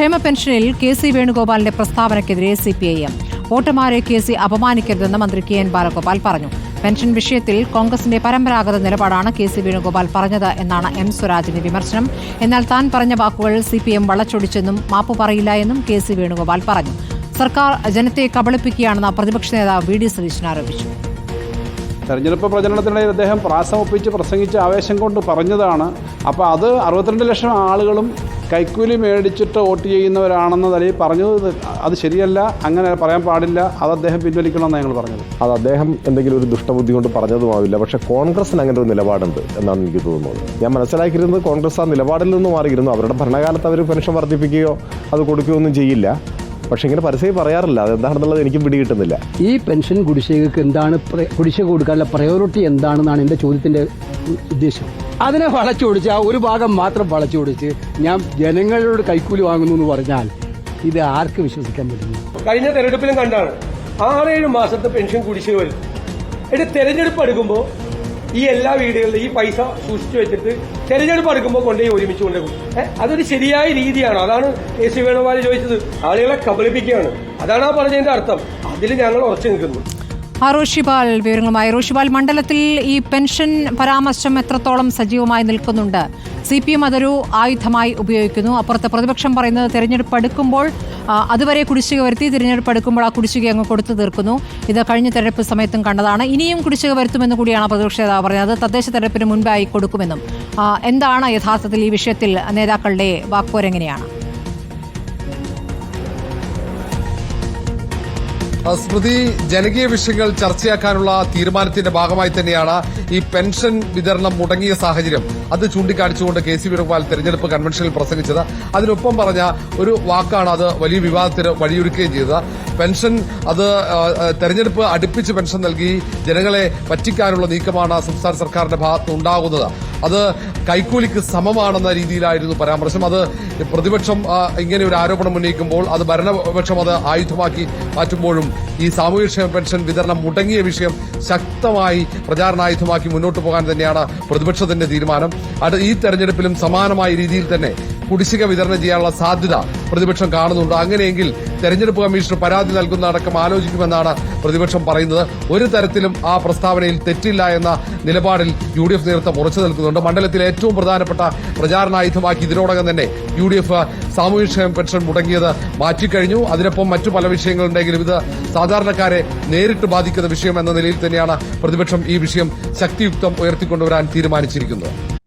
ക്ഷേമ പെൻഷനിൽ K C വേണുഗോപാലിന്റെ പ്രസ്താവനയ്ക്കെതിരെ സി പി ഐ എം. വോട്ടർമാരെ കെ സി അപമാനിക്കരുതെന്ന് മന്ത്രി കെ എൻ ബാലഗോപാൽ പറഞ്ഞു. പെൻഷൻ വിഷയത്തിൽ കോൺഗ്രസിന്റെ പരമ്പരാഗത നിലപാടാണ് കെ സി വേണുഗോപാൽ പറഞ്ഞത് എന്നാണ് എം സ്വരാജിന്റെ വിമർശനം. എന്നാൽ താൻ പറഞ്ഞ വാക്കുകൾ സി പി എം വളച്ചൊടിച്ചെന്നും മാപ്പ് പറയില്ല എന്നും കെ സി വേണുഗോപാൽ പറഞ്ഞു. സർക്കാർ ജനത്തെ കബളിപ്പിക്കുകയാണെന്ന് പ്രതിപക്ഷ നേതാവ് വി ഡി സതീശൻ ആരോപിച്ചു. തെരഞ്ഞെടുപ്പ് പ്രചരണത്തിനിടയിൽ അദ്ദേഹം പ്രാസമൊപ്പിച്ച് പ്രസംഗിച്ച ആവേശം കൊണ്ട് പറഞ്ഞതാണ്. അപ്പോൾ അത് അറുപത്തിരണ്ട് ലക്ഷം ആളുകളും കൈക്കൂലി മേടിച്ചിട്ട് വോട്ട് ചെയ്യുന്നവരാണെന്ന നിലയിൽ പറഞ്ഞത് അത് ശരിയല്ല അങ്ങനെ പറയാൻ പാടില്ല അത് അദ്ദേഹം പിൻവലിക്കണമെന്നാണ് ഞങ്ങൾ പറഞ്ഞത്. അത് അദ്ദേഹം എന്തെങ്കിലും ഒരു ദുഷ്ടബുദ്ധി കൊണ്ട് പറഞ്ഞതുമാവില്ല. പക്ഷേ കോൺഗ്രസിന് അങ്ങനെ ഒരു നിലപാടുണ്ട് എന്നാണ് എനിക്ക് തോന്നുന്നത്. ഞാൻ മനസ്സിലാക്കിയിരുന്നത് കോൺഗ്രസ് ആ നിലപാടിൽ നിന്ന് മാറിയിരുന്നു. അവരുടെ ഭരണകാലത്ത് അവർ പെൻഷൻ വർദ്ധിപ്പിക്കുകയോ അത് കൊടുക്കുകയോ ഒന്നും ചെയ്യില്ല. പക്ഷെ ഇങ്ങനെ പരസ്യം പറയാറില്ല. അതെന്താണെന്നുള്ളത് എനിക്കും പിടികിട്ടുന്നില്ല. ഈ പെൻഷൻ കുടിശ്ശികക്ക് എന്താണ് കുടിശ്ശിക കൊടുക്കാനുള്ള പ്രയോറിറ്റി എന്താണെന്നാണ് എന്റെ ചോദ്യത്തിന്റെ ഉദ്ദേശം. അതിനെ വളച്ചൊടിച്ച് ആ ഒരു ഭാഗം മാത്രം വളച്ചൊടിച്ച് ഞാൻ ജനങ്ങളോട് കൈക്കൂലി വാങ്ങുന്നു എന്ന് പറഞ്ഞാൽ ഇത് ആർക്ക് വിശ്വസിക്കാൻ പറ്റുന്നു? കഴിഞ്ഞ തെരഞ്ഞെടുപ്പിലും കണ്ടാണ്. ആറേഴ് മാസത്തെ പെൻഷൻ കുടിശ്ശിക വരും ഇത് തെരഞ്ഞെടുപ്പ് എടുക്കുമ്പോൾ ഈ എല്ലാ വീടുകളിലും ഈ പൈസ സൂക്ഷിച്ചു വെച്ചിട്ട് തെരഞ്ഞെടുപ്പ് എടുക്കുമ്പോൾ കൊണ്ടുപോയി ഒരുമിച്ച് കൊണ്ടുപോകും. അതൊരു ശരിയായ രീതിയാണ്. അതാണ് എ സി വേണുഗോപാൽ ചോദിച്ചത്. ആളുകളെ കബളിപ്പിക്കുകയാണ്. അതാണ് ആ പറഞ്ഞതിന്റെ അർത്ഥം. അതിൽ ഞങ്ങൾ ഉറച്ചു നിൽക്കുന്നു. റോഷിപാൽ വിവരങ്ങളുമായി. റോഷിപാൽ മണ്ഡലത്തിൽ ഈ പെൻഷൻ പരാമർശം എത്രത്തോളം സജീവമായി നിൽക്കുന്നുണ്ട്? സി പി എം അതൊരു ആയുധമായി ഉപയോഗിക്കുന്നു. അപ്പുറത്ത് പ്രതിപക്ഷം പറയുന്നത് തിരഞ്ഞെടുപ്പ് അടുക്കുമ്പോൾ അതുവരെ കുടിശ്ശിക വരുത്തി തിരഞ്ഞെടുപ്പ് അടുക്കുമ്പോൾ ആ കുടിശ്ശിക അങ്ങ് കൊടുത്തു തീർക്കുന്നു. ഇത് കഴിഞ്ഞ തെരഞ്ഞെടുപ്പ് സമയത്തും കണ്ടതാണ്. ഇനിയും കുടിശ്ശിക വരുത്തുമെന്ന് കൂടിയാണ് പ്രതിപക്ഷ നേതാവ് പറഞ്ഞത്. തദ്ദേശ തെരഞ്ഞെടുപ്പിന് മുൻപായി കൊടുക്കുമെന്നും. എന്താണ് യഥാർത്ഥത്തിൽ ഈ വിഷയത്തിൽ നേതാക്കളുടെ വാക്പോരെങ്ങനെയാണ് സ്മൃതി ജനകീയ വിഷയങ്ങൾ ചർച്ചയാക്കാനുള്ള തീരുമാനത്തിന്റെ ഭാഗമായി തന്നെയാണ് ഈ പെൻഷൻ വിതരണം മുടങ്ങിയ സാഹചര്യം. അത് ചൂണ്ടിക്കാണിച്ചുകൊണ്ട് കെ സി വേണുഗോപാൽ തെരഞ്ഞെടുപ്പ് കൺവെൻഷനിൽ പ്രസംഗിച്ചത്. അതിനൊപ്പം പറഞ്ഞ ഒരു വാക്കാണ് അത് വലിയ വിവാദത്തിന് വഴിയൊരുക്കുകയും ചെയ്തത്. പെൻഷൻ അത് തെരഞ്ഞെടുപ്പ് അടുപ്പിച്ച് പെൻഷൻ നൽകി ജനങ്ങളെ പറ്റിക്കാനുള്ള നീക്കമാണ് സംസ്ഥാന സർക്കാരിന്റെ ഭാഗത്ത് ഉണ്ടാകുന്നത് അത് കൈക്കൂലിക്ക് സമമാണെന്ന രീതിയിലായിരുന്നു പരാമർശം. അത് പ്രതിപക്ഷം ഇങ്ങനെ ഒരു ആരോപണം ഉന്നയിക്കുമ്പോൾ അത് ഭരണപക്ഷം അത് ആയുധമാക്കി മാറ്റുമ്പോഴും ഈ സാമൂഹ്യക്ഷേമ പെൻഷൻ വിതരണം മുടങ്ങിയ വിഷയം ശക്തമായി പ്രചാരണായുധമാക്കി മുന്നോട്ട് പോകാൻ തന്നെയാണ് പ്രതിപക്ഷത്തിന്റെ തീരുമാനം. അത് ഈ തെരഞ്ഞെടുപ്പിലും സമാനമായ രീതിയിൽ തന്നെ കുടിശ്ശിക വിതരണം ചെയ്യാനുള്ള സാധ്യത പ്രതിപക്ഷം കാണുന്നുണ്ട്. അങ്ങനെയെങ്കിൽ തെരഞ്ഞെടുപ്പ് കമ്മീഷൻ പരാതി നൽകുന്ന അടക്കം ആലോചിക്കുമെന്നാണ് പ്രതിപക്ഷം പറയുന്നത്. ഒരു തരത്തിലും ആ പ്രസ്താവനയിൽ തെറ്റില്ല എന്ന നിലപാടിൽ യു ഡി എഫ് നേതൃത്വം ഉറച്ചു നിൽക്കുന്നുണ്ട്. മണ്ഡലത്തിലെ ഏറ്റവും പ്രധാനപ്പെട്ട പ്രചാരണായുധമാക്കി ഇതിനോടകം തന്നെ യു ഡി എഫ് സാമൂഹ്യക്ഷേമ പെൻഷൻ മുടങ്ങിയത് മാറ്റിക്കഴിഞ്ഞു. അതിനൊപ്പം മറ്റു പല വിഷയങ്ങളുണ്ടെങ്കിലും ഇത് സാധാരണക്കാരെ നേരിട്ട് ബാധിക്കുന്ന വിഷയം എന്ന നിലയിൽ തന്നെയാണ് പ്രതിപക്ഷം ഈ വിഷയം ശക്തിയുക്തം ഉയർത്തിക്കൊണ്ടുവരാൻ തീരുമാനിച്ചിരിക്കുന്നത്.